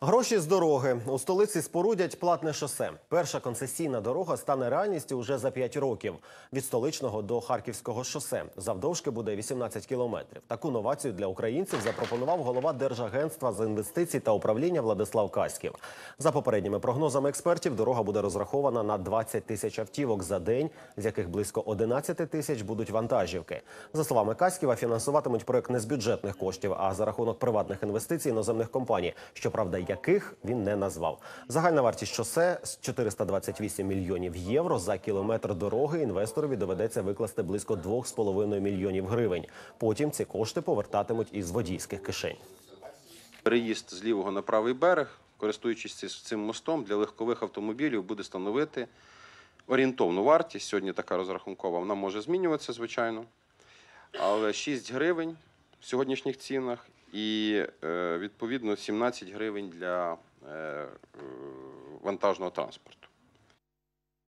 Гроші з дороги у столиці спорудять платне шосе. Перша концесійна дорога стане реальністю уже за 5 років. Від столичного до харківського шосе завдовжки буде 18 кілометрів. Таку новацію для українців запропонував голова Держагентства з інвестицій та управління Владислав Каськів. За попередніми прогнозами експертів, дорога буде розрахована на 20 тисяч автівок за день, з яких близько 11 тисяч будуть вантажівки. За словами Каськіва, фінансуватимуть проект не з бюджетних коштів, а за рахунок приватних інвестицій іноземних компаній. Щоправда, яких він не назвав. Загальна вартість шосе з 428 мільйонів євро за кілометр дороги інвесторові доведеться викласти близько 2,5 мільйонів гривень. Потім ці кошти повертатимуть із водійських кишень. Переїзд з лівого на правий берег, користуючись цим мостом, для легкових автомобілів буде становити орієнтовну вартість. Сьогодні така розрахункова, вона може змінюватися, звичайно. Але 6 гривень в сьогоднішніх цінах і е, відповідно 17 гривень для е, е, вантажного транспорту.